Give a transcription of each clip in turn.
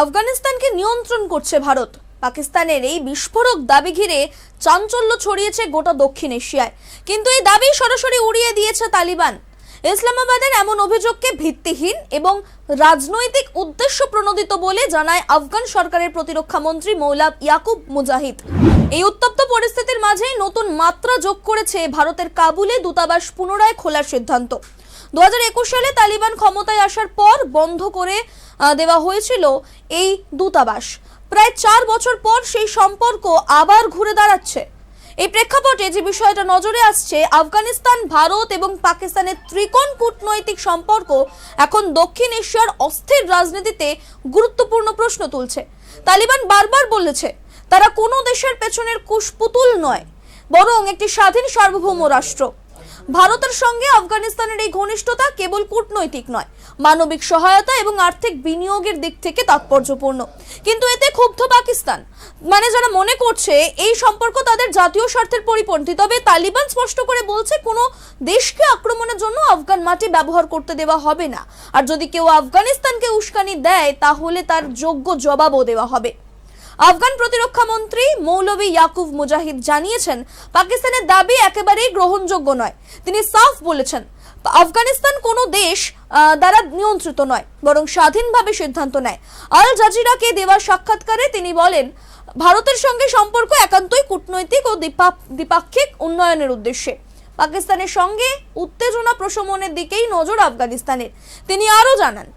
আফগানিস্তানকে নিয়ন্ত্রণ করছে ভারত। পাকিস্তানের এই বিস্ফোরক দাবি ঘিরে চাঞ্চল্য ছড়িয়েছে গোটা দক্ষিণ এশিয়ায়। কিন্তু এই দাবি সরাসরি উড়িয়ে দিয়েছে তালিবান। ইসলামাবাদের এমন অভিযোগকে ভিত্তিহীন এবং রাজনৈতিক উদ্দেশ্য প্রণোদিত বলে জানায় আফগান সরকারের প্রতিরক্ষা মন্ত্রী মৌলা ইয়াকুব মুজাহিদ। এই উত্তপ্ত পরিস্থিতির মাঝেই নতুন মাত্রা যোগ করেছে ভারতের কাবুলে দূতাবাস পুনরায় খোলার সিদ্ধান্ত। দু হাজার একুশ সালে তালিবান ক্ষমতায় আসার পর বন্ধ করে দেওয়া হয়েছিল এই দূতাবাস। প্রায় চার বছর পর সেই সম্পর্ক আবার ঘুরে দাঁড়াচ্ছে। এই প্রেক্ষাপটে যে বিষয়টা নজরে আসছে, আফগানিস্তান, ভারত এবং পাকিস্তানের ত্রিকোণ কূটনৈতিক সম্পর্ক এখন দক্ষিণ এশিয়ার অস্থির রাজনীতিতে গুরুত্বপূর্ণ প্রশ্ন তুলছে। তালিবান বারবার বলেছে, তারা কোনো দেশের পেছনের কুশপুতুল নয়, বরং একটি স্বাধীন সার্বভৌম রাষ্ট্র। ভারতের সঙ্গে আফগানিস্তানের এই ঘনিষ্ঠতা কেবল কূটনৈতিক নয়, মানবিক সহায়তা এবং আর্থিক বিনিয়োগের দিক থেকে তাৎপর্যপূর্ণ। কিন্তু এতে ক্ষুব্ধ পাকিস্তান। মানে যারা মনে করছে, এই সম্পর্ক তাদের জাতীয় স্বার্থের পরিপন্থী। তবে তালিবান স্পষ্ট করে বলছে, কোনো দেশকে আক্রমণের জন্য আফগান মাটি ব্যবহার করতে দেওয়া হবে না। আর যদি কেউ আফগানিস্তানকে উস্কানি দেয়, তাহলে তার যোগ্য জবাবও দেওয়া হবে। আফগান প্রতিরক্ষা মন্ত্রী মৌলভী ইয়াকুব মুজাহিদ জানিয়েছেন, পাকিস্তানের দাবি একেবারেই গ্রহণযোগ্য নয়। তিনি সাফ বলেছেন, আফগানিস্তান কোনো দেশ দ্বারা নিয়ন্ত্রিত নয়, বরং স্বাধীনভাবে সিদ্ধান্ত নেয়। আল জাজিরাকে দেওয়া সাক্ষাৎকারে তিনি বলেন, ভারতের সঙ্গে সম্পর্ক একান্তই কূটনৈতিক ও দ্বিপা- দ্বিপাক্ষিক উন্নয়নের উদ্দেশ্যে। পাকিস্তানের সঙ্গে উত্তেজনা প্রশমনের দিকেই নজর আফগানিস্তানের। তিনি আরও জানান,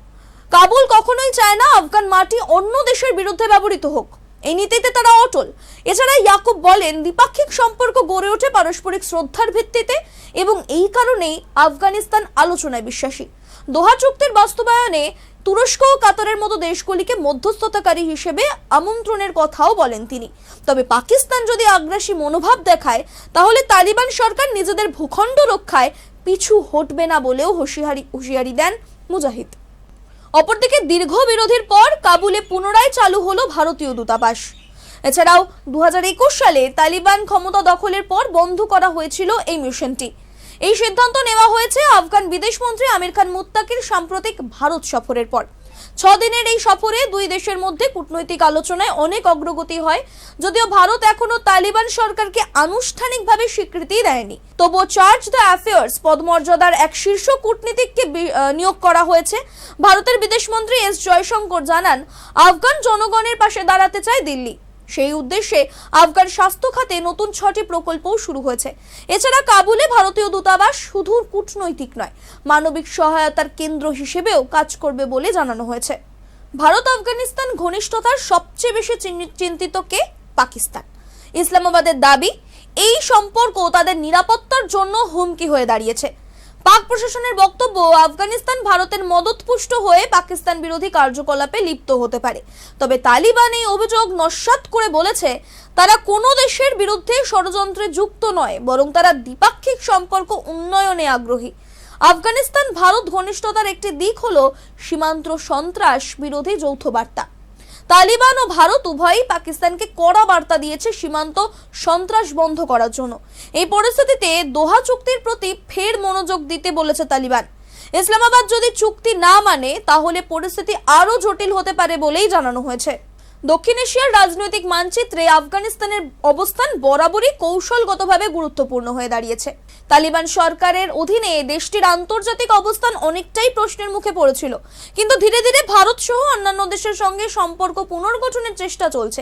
কাবুল কখনোই চায় না আফগান মাটি অন্য দেশের বিরুদ্ধে ব্যবহৃত হোক। এই নীতিতে তারা অটল। এছাড়া ইয়াকুব বলেন, দ্বিপাক্ষিক সম্পর্ক গড়ে ওঠে পারস্পরিক শ্রদ্ধার ভিত্তিতে এবং এই কারণেই আফগানিস্তান আলোচনায় বিশ্বাসী। দোহা চুক্তির বাস্তবায়নে তুরস্ক ও কাতারের মতো দেশগুলিকে মধ্যস্থতাকারী হিসেবে আমন্ত্রণের কথাও বলেন তিনি। তবে পাকিস্তান যদি আগ্রাসী মনোভাব দেখায়, তাহলে তালিবান সরকার নিজেদের ভূখণ্ড রক্ষায় পিছু হটবে না বলেও হুঁশিয়ারি হুঁশিয়ারি দেন মুজাহিদ। অপরদিকে দীর্ঘ বিরোধের পর কাবুলে পুনরায় চালু হলো ভারতীয় দূতাবাস। এছাড়াও দু হাজার একুশ সালে তালিবান ক্ষমতা দখলের পর বন্ধ করা হয়েছিল এই মিশনটি। এই সিদ্ধান্ত নেওয়া হয়েছে আফগান বিদেশমন্ত্রী আমির খান মুত্তাকির সাম্প্রতিক ভারত সফরের পর। ছ দিনের এই সফরে দুই দেশের মধ্যে কূটনৈতিক আলোচনায় অনেক অগ্রগতি হয়। যদিও ভারত এখনও তালিবান সরকারকে আনুষ্ঠানিকভাবে স্বীকৃতি দেয়নি। তবুও চার্জ দ্য অ্যাফেয়ার্স পদমর্যাদার এক শীর্ষ কূটনীতিককে নিয়োগ করা হয়েছে। ভারতের বিদেশমন্ত্রী এস জয়শঙ্কর জানান, আফগান জনগণের পাশে দাঁড়াতে চায় দিল্লি। সেই উদ্দেশ্যে আফগান স্বাস্থ্য খাতে নতুন ছটি প্রকল্পও শুরু হয়েছে। এছাড়া কাবুলে ভারতীয় দূতাবাস শুধু কূটনৈতিক নয়, মানবিক সহায়তার কেন্দ্র হিসেবেও কাজ করবে বলে জানানো হয়েছে। ভারত আফগানিস্তান ঘনিষ্ঠতার সবচেয়ে বেশি চিন্তিত কে? পাকিস্তান। ইসলামাবাদের দাবি, এই সম্পর্ক তাদের নিরাপত্তার জন্য হুমকি হয়ে দাঁড়িয়েছে। পাক প্রশাসনের বক্তব্য, আফগানিস্তান ভারতের মদতপুষ্ট হয়ে পাকিস্তান বিরোধী কার্যকলাপে লিপ্ত হতে পারে। তবে তালিবান এই অভিযোগ নস্যাৎ করে বলেছে, তারা কোনো দেশের বিরুদ্ধে ষড়যন্ত্রে যুক্ত নয়, বরং তারা দ্বিপাক্ষিক সম্পর্ক উন্নয়নে আগ্রহী। আফগানিস্তান ভারত ঘনিষ্ঠতার একটি দিক হল সীমান্ত সন্ত্রাস বিরোধী যৌথ বার্তা। তালিবান ও ভারত উভয়ই পাকিস্তানকে কড়া বার্তা দিয়েছে সীমান্ত সন্ত্রাস বন্ধ করার জন্য। এই পরিস্থিতিতে দোহা চুক্তির প্রতি ফের মনোযোগ দিতে বলেছে তালিবান। ইসলামাবাদ যদি চুক্তি না মানে তাহলে পরিস্থিতি আরও জটিল হতে পারে বলেই জানানো হয়েছে। দক্ষিণ এশিয়ার রাজনৈতিক মানচিত্রে আফগানিস্তানের অবস্থান বরাবরই কৌশলগতভাবে গুরুত্বপূর্ণ হয়ে দাঁড়িয়েছে। তালিবান সরকারের অধীনে দেশটির আন্তর্জাতিক অবস্থান অনেকটাই প্রশ্নের মুখে পড়েছিল। কিন্তু ধীরে ধীরে ভারত সহ অন্যান্য দেশের সঙ্গে সম্পর্ক পুনর্গঠনের চেষ্টা চলছে।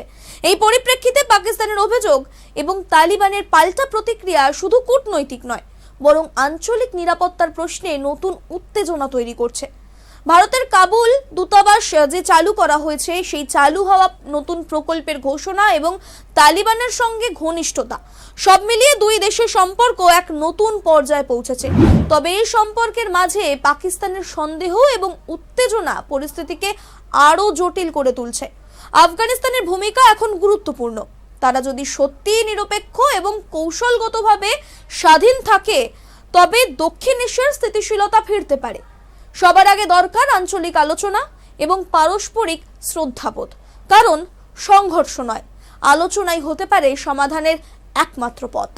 এই পরিপ্রেক্ষিতে পাকিস্তানের অভিযোগ এবং তালিবানের পাল্টা প্রতিক্রিয়া শুধু কূটনৈতিক নয়, বরং আঞ্চলিক নিরাপত্তার প্রশ্নে নতুন উত্তেজনা তৈরি করছে। ভারতের কাবুল দূতাবাস যে চালু করা হয়েছে, সেই চালু হওয়া নতুন প্রকল্পের ঘোষণা এবং তালিবানের সঙ্গে ঘনিষ্ঠতা। সব মিলিয়ে দুই দেশের সম্পর্ক এক নতুন পর্যায়ে পৌঁছেছে। তবে এই সম্পর্কের মাঝে পাকিস্তানের সন্দেহ এবং উত্তেজনা পরিস্থিতিকে আরও জটিল করে তুলছে। আফগানিস্তানের ভূমিকা এখন গুরুত্বপূর্ণ। তারা যদি সত্যিই নিরপেক্ষ এবং কৌশলগতভাবে স্বাধীন থাকে, তবে দক্ষিণ এশিয়ার স্থিতিশীলতা ফিরতে পারে। সবার আগে দরকার আঞ্চলিক আলোচনা এবং পারস্পরিক শ্রদ্ধাবোধ। কারণ সংঘর্ষ নয়, আলোচনাই হতে পারে সমাধানের একমাত্র পথ।